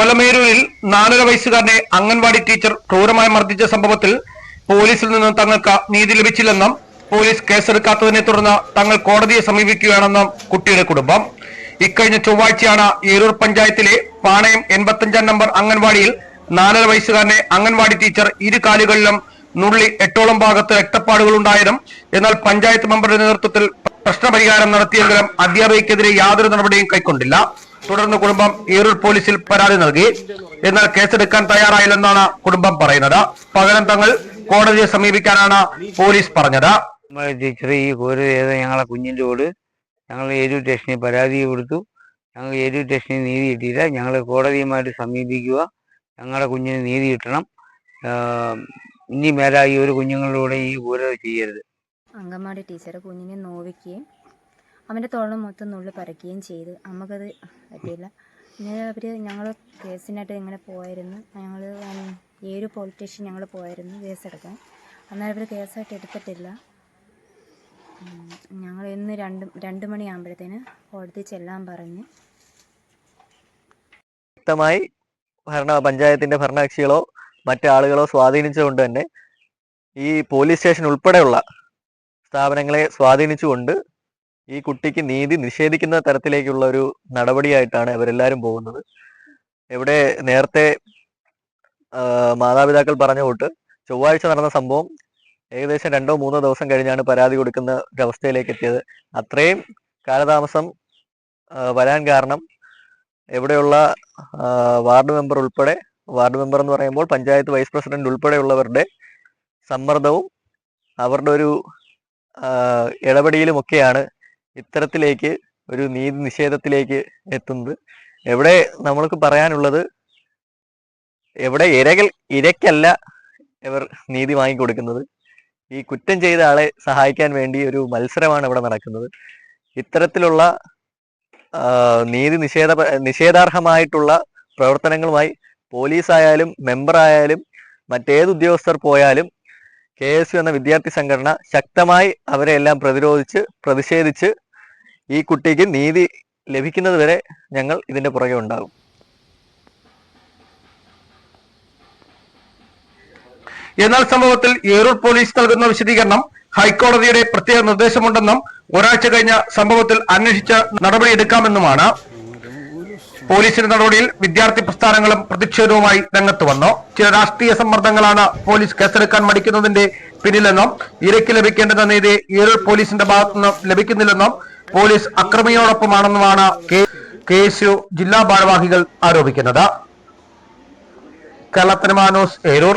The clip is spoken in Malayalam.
കൊലമേരൂരിൽ നാലര വയസ്സുകാരനെ അംഗൻവാടി ടീച്ചർ ക്രൂരമായി മർദ്ദിച്ച സംഭവത്തിൽ പോലീസിൽ നിന്നും തങ്ങൾക്ക് നീതി ലഭിച്ചില്ലെന്നും പോലീസ് കേസെടുക്കാത്തതിനെ തുടർന്ന് തങ്ങൾ കോടതിയെ സമീപിക്കുകയാണെന്നും കുട്ടിയുടെ കുടുംബം. ഇക്കഴിഞ്ഞ ചൊവ്വാഴ്ചയാണ് ഏരൂർ പഞ്ചായത്തിലെ പാണയം എൺപത്തഞ്ചാം നമ്പർ അംഗൻവാടിയിൽ നാലര വയസ്സുകാരനെ അംഗൻവാടി ടീച്ചർ ഇരു കാലുകളിലും നുള്ളി എട്ടോളം ഭാഗത്ത് രക്തപ്പാടുകൾ ഉണ്ടായതും എന്നാൽ പഞ്ചായത്ത് മെമ്പറുടെ നേതൃത്വത്തിൽ പ്രശ്നപരിഹാരം നടത്തിയെങ്കിലും അധ്യാപകയ്ക്കെതിരെ യാതൊരു നടപടിയും കൈക്കൊണ്ടില്ല. തുടർന്ന് കുടുംബം ഈറൂർ പോലീസിൽ പരാതി നൽകി. എന്നാൽ കേസെടുക്കാൻ തയ്യാറായില്ലെന്നാണ് കുടുംബം പറയുന്നത്. പകരം തങ്ങൾ കോടതിയെ സമീപിക്കാനാണ് പോലീസ് പറഞ്ഞത്. ടീച്ചർ ഈ കോരു ചെയ്ത ഞങ്ങളെ കുഞ്ഞിന്റെ കൂട് ഞങ്ങൾ ഏരൂർ സ്റ്റേഷനിൽ പരാതി കൊടുത്തു. ഞങ്ങൾ ഏരൂർ സ്റ്റേഷനിൽ നീതി കിട്ടിയില്ല. ഞങ്ങൾ കോടതിയുമായിട്ട് സമീപിക്കുക. ഞങ്ങളുടെ കുഞ്ഞിന് നീതി കിട്ടണം. ഇനി മേലാ ഈ ഒരു കുഞ്ഞുങ്ങളുടെ ഈ കൂര ചെയ്യരുത്. അങ്കമാടി ടീച്ചർ കുഞ്ഞിനെ നോവിക്കുകയും അവന്റെ തോളം മൊത്തം നുള്ളി പറിക്കുകയും ചെയ്തു. നമുക്കത് പറ്റിയില്ല. പിന്നെ അവർ ഞങ്ങൾ കേസിനായിട്ട് ഇങ്ങനെ പോയായിരുന്നു. ഞങ്ങൾ ഏഴ് പോലീസ് സ്റ്റേഷൻ ഞങ്ങൾ പോയായിരുന്നു കേസെടുക്കാൻ. അന്നേരം അവർ കേസായിട്ട് എടുത്തിട്ടില്ല. ഞങ്ങൾ ഇന്ന് രണ്ട് രണ്ട് മണിയാകുമ്പോഴത്തേന് കോടതി ചെല്ലാൻ പറഞ്ഞു. വ്യക്തമായി ഭരണ പഞ്ചായത്തിന്റെ ഭരണകക്ഷികളോ മറ്റാളുകളോ സ്വാധീനിച്ചുകൊണ്ട് തന്നെ ഈ പോലീസ് സ്റ്റേഷൻ ഉൾപ്പെടെയുള്ള സ്ഥാപനങ്ങളെ സ്വാധീനിച്ചുകൊണ്ട് ഈ കുട്ടിക്ക് നീതി നിഷേധിക്കുന്ന തരത്തിലേക്കുള്ള ഒരു നടപടിയായിട്ടാണ് ഇവരെല്ലാവരും പോകുന്നത്. ഇവിടെ നേരത്തെ മാതാപിതാക്കൾ പറഞ്ഞ കൂട്ട് ചൊവ്വാഴ്ച നടന്ന സംഭവം ഏകദേശം രണ്ടോ മൂന്നോ ദിവസം കഴിഞ്ഞാണ് പരാതി കൊടുക്കുന്ന ഒരവസ്ഥയിലേക്ക് എത്തിയത്. അത്രയും കാലതാമസം വരാൻ കാരണം ഇവിടെയുള്ള വാർഡ് മെമ്പർ ഉൾപ്പെടെ വാർഡ് മെമ്പർ എന്ന് പറയുമ്പോൾ പഞ്ചായത്ത് വൈസ് പ്രസിഡന്റ് ഉൾപ്പെടെയുള്ളവരുടെ സമ്മർദ്ദവും അവരുടെ ഒരു ഇടപെടലുമൊക്കെയാണ് ഇത്തരത്തിലേക്ക് ഒരു നീതി നിഷേധത്തിലേക്ക് എത്തുന്നത്. എവിടെ നമ്മൾക്ക് പറയാനുള്ളത് എവിടെ ഇരകൾ ഇരക്കല്ല ഇവർ നീതി വാങ്ങിക്കൊടുക്കുന്നത്. ഈ കുറ്റം ചെയ്ത ആളെ സഹായിക്കാൻ വേണ്ടി ഒരു മത്സരമാണ് ഇവിടെ നടക്കുന്നത്. ഇത്തരത്തിലുള്ള നീതി നിഷേധ നിഷേധാർഹമായിട്ടുള്ള പ്രവർത്തനങ്ങളുമായി പോലീസായാലും മെമ്പറായാലും മറ്റേത് ഉദ്യോഗസ്ഥർ പോയാലും കെ എസ് എന്ന വിദ്യാർത്ഥി സംഘടന ശക്തമായി അവരെ എല്ലാം പ്രതിരോധിച്ച് പ്രതിഷേധിച്ച് ഈ കുട്ടിക്ക് നീതി ലഭിക്കുന്നത് വരെ ഞങ്ങൾ ഇതിന്റെ പുറകെ ഉണ്ടാകും. എന്നാൽ സംഭവത്തിൽ ഏറൂർ പോലീസ് നൽകുന്ന വിശദീകരണം ഹൈക്കോടതിയുടെ പ്രത്യേക നിർദ്ദേശമുണ്ടെന്നും ഒരാഴ്ച കഴിഞ്ഞ സംഭവത്തിൽ അന്വേഷിച്ച് നടപടിയെടുക്കാമെന്നുമാണ് പോലീസിന്റെ നടപടിയിൽ വിദ്യാർത്ഥി പ്രസ്ഥാനങ്ങളും പ്രതിഷേധവുമായി രംഗത്ത് വന്നു. ചില രാഷ്ട്രീയ സമ്മർദ്ദങ്ങളാണ് പോലീസ് കേസെടുക്കാൻ മടിക്കുന്നതിന്റെ പിന്നിലെന്നും ഇരയ്ക്ക് ലഭിക്കേണ്ടെന്ന നീതി ഈരൽ പോലീസിന്റെ ഭാഗത്തുനിന്നും ലഭിക്കുന്നില്ലെന്നും പോലീസ് അക്രമിയോടൊപ്പമാണെന്നുമാണ് കെ എസ് ജില്ലാ ഭാരവാഹികൾ ആരോപിക്കുന്നത്. കേരളത്തിന് ഏരൂർ.